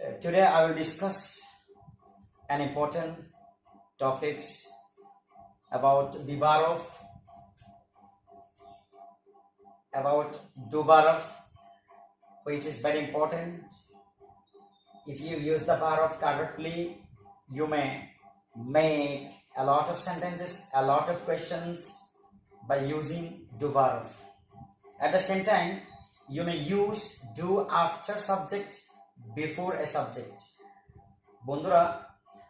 Today I will discuss an important topics about Bibarov, about Dubarov, which is very important. If you use the Barov correctly, you may make a lot of sentences, a lot of questions by using Dubarov. At the same time, you may use do after subject before a subject. বন্ধুরা,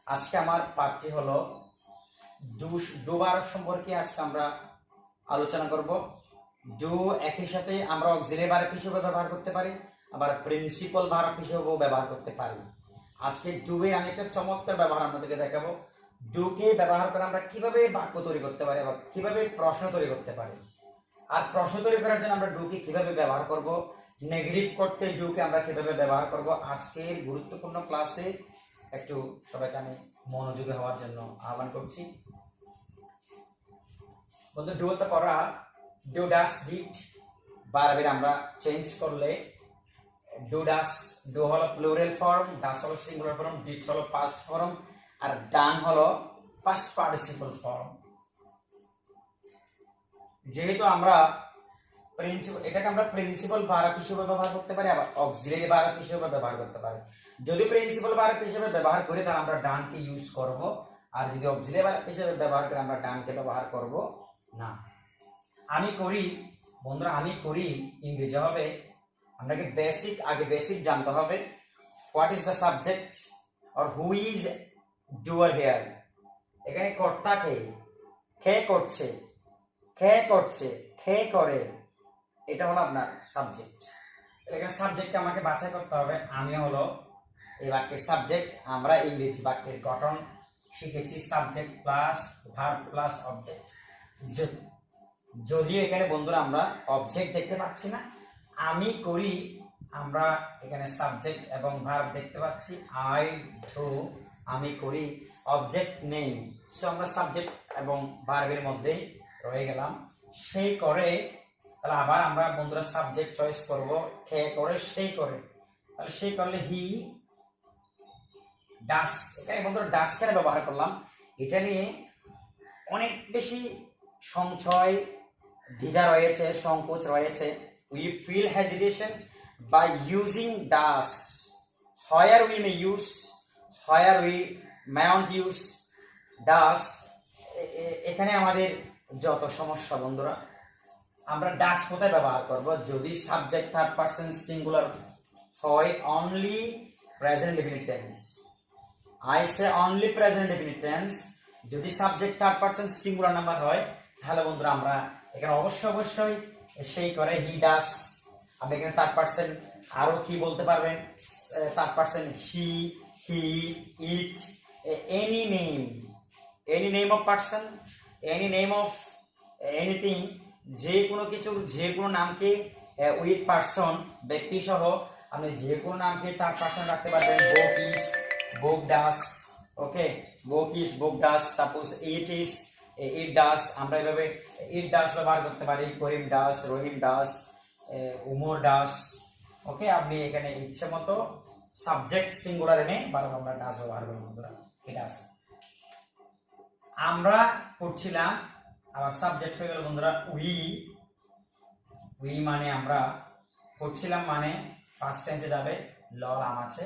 আজকে আমার পাঠটি হলো do do verb সম্পর্কে আজকে আমরা আলোচনা করব। ডু একই সাথে আমরা অক্সিলারি ভার্ব হিসেবে ব্যবহার করতে পারি, আবার প্রিন্সিপাল ভার্ব হিসেবেও ব্যবহার করতে পারি। আজকে ডু এর আমি একটা চমৎকার ব্যবহার আপনাদেরকে দেখাবো। ডুকে ব্যবহার করে আমরা কীভাবে বাক্য তৈরি করতে পারি বা কীভাবে প্রশ্ন তৈরি করতে পারি। আর প্রশ্ন তৈরি করার জন্য আমরা ডুকে কীভাবে ব্যবহার করব নেগেটিভ করতে ডুকে আমরা কীভাবে ব্যবহার করব? আজকের গুরুত্বপূর্ণ ক্লাসে একটু সবাইকে আমি মনোযোগী হওয়ার জন্য আহ্বান করছি। বন্ধু ডু তো করা ডু ডাস ডিট বারবার আমরা চেঞ্জ করলে ডু ডাস ডু হলো প্লুরাল ফর্ম ডাস হলো সিঙ্গুলার ফর্ম ডিট হলো পাস্ট ফর্ম আর ডান হলো পাস্ট পার্টিসিপল ফর্ম যেহেতু আমরা প্রিন্সিপাল এটাকে আমরা প্রিন্সিপাল ভারত হিসেবে ব্যবহার করতে পারি, আবার অক্সিলারি ভারত হিসেবে ব্যবহার করতে পারি। যদি প্রিন্সিপাল ভারত হিসেবে ব্যবহার করি, তাহলে আমরা ডানকে ইউজ করব, আর যদি অক্সিলারি ভারত হিসেবে ব্যবহার করি, আমরা ডানকে ব্যবহার করব না। আমি করি, বন্ধুরা, আমি করি ইংরেজি হবে। আপনাকে বেসিক আগে বেসিক জানতে হবে হোয়াট ইজ দ্য সাবজেক্ট আর হু ইজ ডুয়ার হেয়ার এখানে কর্তা কে? কে করছে? কে করছে? কে করে? এটা হলো আপনার সাবজেক্ট এখানে সাবজেক্ট আমাকে বাছাই করতে হবে। আমি হলো এই বাক্যের সাবজেক্ট আমরা ইংরেজি বাক্যের গঠন শিখেছি subject plus verb plus object যদিও এখানে বন্ধুরা আমরা অবজেক্ট দেখতে পাচ্ছি না, আমি করি, আমরা এখানে সাবজেক্ট এবং ভার্ব দেখতে পাচ্ছি। আই ডু আমি করি অবজেক্ট নেই। সো আমরা সাবজেক্ট এবং ভার্বের মধ্যেই রয়ে গেলাম। সেই করে তাহলে আবার আমরা বন্ধুরা সাবজেক্ট চয়েস করব খে করে, সেই করে। তাহলে সেই করলে হি ডাস এখানে বন্ধুরা ডাচ কেন ব্যবহার করলাম? এটা নিয়ে অনেক বেশি সংশয় দ্বিধা রয়েছে, সংকোচ রয়েছে। We feel hesitation by using does where we may use where we mayn't use does এখানে আমাদের যত সমস্যা বন্ধুরা আমরা ডাচ কোথায় ব্যবহার করব? যদি সাবজেক্ট থার্ড পার্সন সিঙ্গুলার হয় only present definite tense I say only present definite tense যদি subject third person singular number হয়, তাহলে বন্ধুরা আমরা এখানে অবশ্যই অবশ্যই সেই করে হি ডাস আপনি এখানে থার্ড পার্সন আরও কি বলতে পারবেন? Third person he he it any name any name of person any name of anything যে কোনো কিছুর যে কোনো নামকে উইথ পার্সন ব্যক্তি সহ আপনি যে কোনো নামকে থার্ড পার্সন রাখতে পারবেন। বোক is, book does okay book is, book does suppose it is it does আমরা এভাবে ইট ডাস ব্যবহার করতে পারি। Karim does Rahim does Umar does okay আপনি এখানে ইচ্ছে মতো সাবজেক্ট সিঙ্গুলার এনে বারবার আমরা ডাস ব্যবহার করি বন্ধুরা। আমরা করছিলাম আবার সাবজেক্ট হয়ে গেল বন্ধুরা উই উই মানে আমরা করছিলাম মানে ফার্স্ট টেন্সে যাবে লল আম আছে।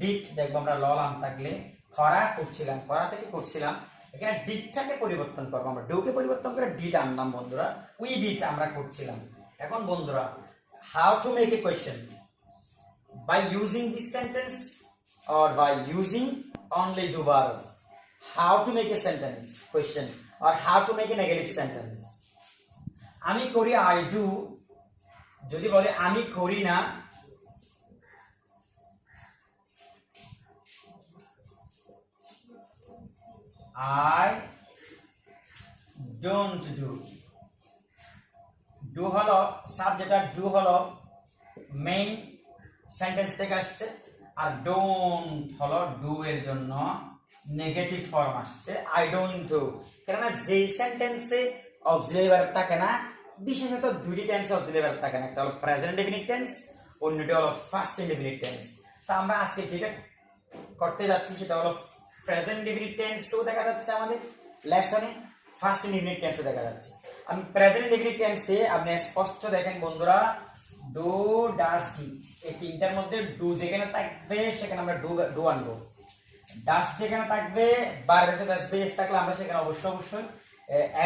ডিট দেখব আমরা লল আম থাকলে। খরা করছিলাম, খরা থেকে করছিলাম। এখানে ডিটটাকে পরিবর্তন করব আমরা। ডুকে পরিবর্তন করে ডিট আনলাম বন্ধুরা। উই ডিট আমরা করছিলাম। এখন বন্ধুরা how to make a question by using this sentence or by using only do bar how to make a sentence question or how to make a negative sentence. আমি করি আই ডু যদি বলে, আমি করি না আই ডোন্ট ডু ডু হলো subject আর do হলো মেইন সেন্টেন্স থেকে আসছে, আর ডোন্ট হলো ডু এর জন্য নেগেটিভ ফর্ম আসছে আই ডোন্ট ডু কেননা যেই সেন্টেন্সে অক্সিলারি ভার্ব থাকে না, বিশেষত দুটি টেন্স অক্সিলারি ভার্ব থাকে না, একটা হলো প্রেজেন্ট ডেফিনিট টেন্স অন্যটি হলো ফার্স্ট ইনডেফিনিট টেন্স তা আমরা আজকে যেটা করতে যাচ্ছি সেটা হলো প্রেজেন্ট ডিগ্রি টেন্সও দেখা যাচ্ছে আমাদের লেসনে ফার্স্ট ইউনিট টেন্সও দেখা যাচ্ছে। আমি প্রেজেন্ট ডিগ্রি টেন্সে আপনি স্পষ্ট দেখেন বন্ধুরা ডু ডাস এই তিনটার মধ্যে ডু যেখানে থাকবে সেখানে আমরা ডু ডু আনব। ডাস যেখানে থাকবে সাথে এস বাই এস থাকলে আমরা সেখানে অবশ্যই অবশ্যই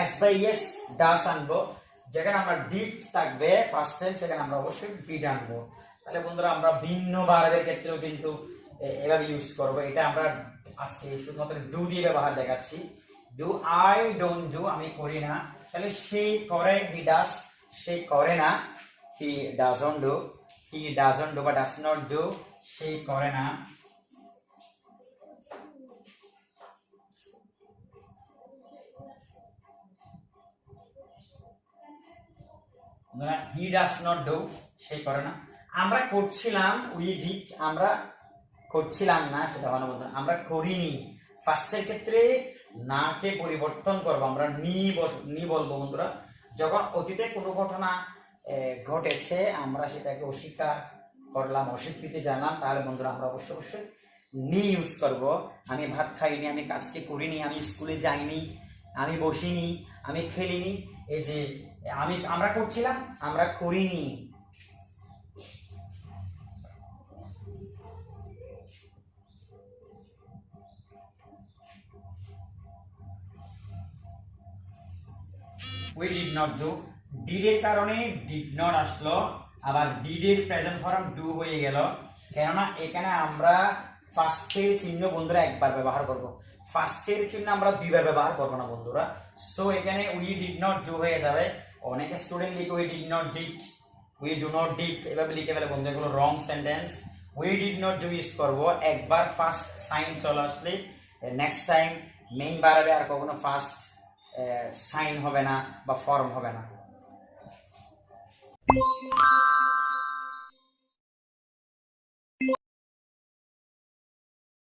এস বাই এস ডাস আনব। যেখানে আমরা ডিট থাকবে ফার্স্ট টাইম সেখানে আমরা অবশ্যই ডিড আনব। তাহলে বন্ধুরা, আমরা ভিন্ন বারের ক্ষেত্রেও কিন্তু এভাবে ইউজ করব। এটা আমরা আজকে শুধুমাত্র ডু দিয়ে ব্যবহার দেখাচ্ছি। ডু আই ডোন্ট ডু আমি করি না। তাহলে সে করে হি ডাস সে করে না। He doesn't do he doesn't do বা ডাস নট ডু সে করে না। হি ডাস নট ডু সে করে না। আমরা করছিলাম উই ডিড আমরা করছিলাম না, সেটা ভালো বলতো না। আমরা করিনি। ফার্স্টের ক্ষেত্রে নাকে পরিবর্তন করব, আমরা নি বস, নি বলব বন্ধুরা। যখন অতীতে কোনো ঘটনা ঘটেছে, আমরা সেটাকে অস্বীকার করলাম, অস্বীকৃতি জানলাম, তাহলে বন্ধুরা আমরা অবশ্যই অবশ্যই নি ইউজ করব। আমি ভাত খাইনি, আমি কাজটি করিনি, আমি স্কুলে যাইনি, আমি বসিনি। আমি খেলিনি, এই যে আমি, আমরা করছিলাম, আমরা করিনি। উই ডিড নট ডু ডিডের কারণে ডিড নট আসলো। আবার ডিডের প্রেজেন্ট ফর্ম ডু হয়ে গেল। কেননা, এখানে আমরা ফার্স্টের চিহ্ন বন্ধুরা একবার ব্যবহার করব। ফার্স্টের চিহ্ন আমরা দুইবার ব্যবহার করব না বন্ধুরা। সো এখানে উই ডিড নট ডু হয়ে যাবে। অনেকে স্টুডেন্ট লিখে we did not did we do not did এভাবে লিখে ফেলে বন্ধু, এগুলো wrong sentence we did not do use করব। একবার ফার্স্ট সাইন চলে আসলে নেক্সট টাইম মেইন বাড়াবে আর কখনো ফার্স্ট সাইন হবে না বা ফর্ম হবে না।